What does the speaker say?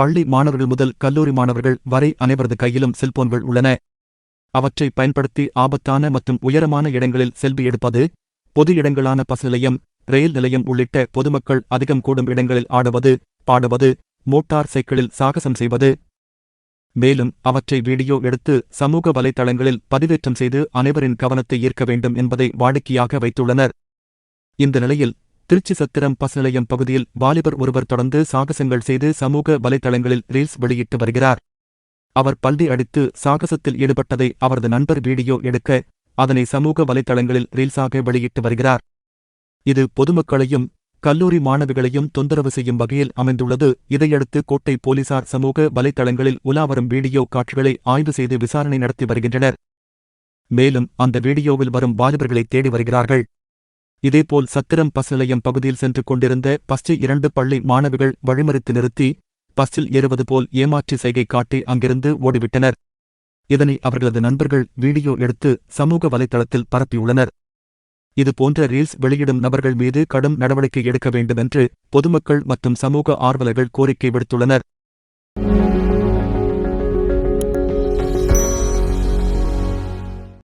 பள்ளி மாணவர்கள் முதல் கல்லூரி மாணவர்கள் வரை அனைவரது கையிலும் செல்போன்கள் உள்ளன. அவற்றை பயன்படுத்தி ஆபத்தான மற்றும் உயரமான இடங்களில் செல்வி எடுப்பது பொது இடங்களான பஸ் நிலையம் ரயில் நிலையம் உள்ளிட்ட பொதுமக்கள் அதிகம் கூடும் இடங்களில் ஆடுவது பாடுவது மோட்டார் சைக்கிளில் சாகசம் செய்வது. மேலும் அவற்றை வீடியோ எடுத்து சமூக வலைதளங்களில் பதிவேற்றம் செய்து அனைவரின் கவனத்தை ஈர்க்க வேண்டும் என்பதை வாடிக்கையாக வைத்துள்ளனர். இந்த நிலையில் திருச்சி சத்திரம் பஸ் நிலையம் பகுதியில் வாலிபர் ஒருவர் தொடர்ந்து சாகசங்கள் செய்து சமூக வலைதளங்களில் ரீல்ஸ் வெளியிட்டு வருகிறார். அவர் பல்டி அடித்து சாகசத்தில் ஈடுபட்டதை அவரது நண்பர் வீடியோ எடுக்க அதனை சமூக வலைதளங்களில் ரீல்ஸாக வெளியிட்டு வருகிறார். இது பொதுமக்களையும் கல்லூரி மாணவிகளையும் தொந்தரவு செய்யும் வகையில் அமைந்துள்ளது. இதையடுத்து கோட்டை போலீசார் சமூக வலைதளங்களில் உலாவரும் வீடியோ காட்சிகளை ஆய்வு செய்து விசாரணை நடத்தி வருகின்றனர். மேலும் அந்த வீடியோவில் வரும் வாலிபர்களை தேடி வருகிறார்கள். இதேபோல் சத்திரம் பஸ் நிலையம் பகுதியில் சென்று கொண்டிருந்த பஸ்டை இரண்டு பள்ளி மாணவிகள் வழிமறித்து நிறுத்தி பஸ்ஸில் ஏறுவது போல் ஏமாற்றி சைகை காட்டி அங்கிருந்து ஓடிவிட்டனர். இதனை அவர்களது நண்பர்கள் வீடியோ எடுத்து சமூக வலைதளத்தில் பரப்பியுள்ளனர். இதுபோன்ற ரீல்ஸ் வெளியிடும் நபர்கள் மீது கடும் நடவடிக்கை எடுக்க வேண்டுமென்று பொதுமக்கள் மற்றும் சமூக ஆர்வலர்கள் கோரிக்கை விடுத்துள்ளனர்.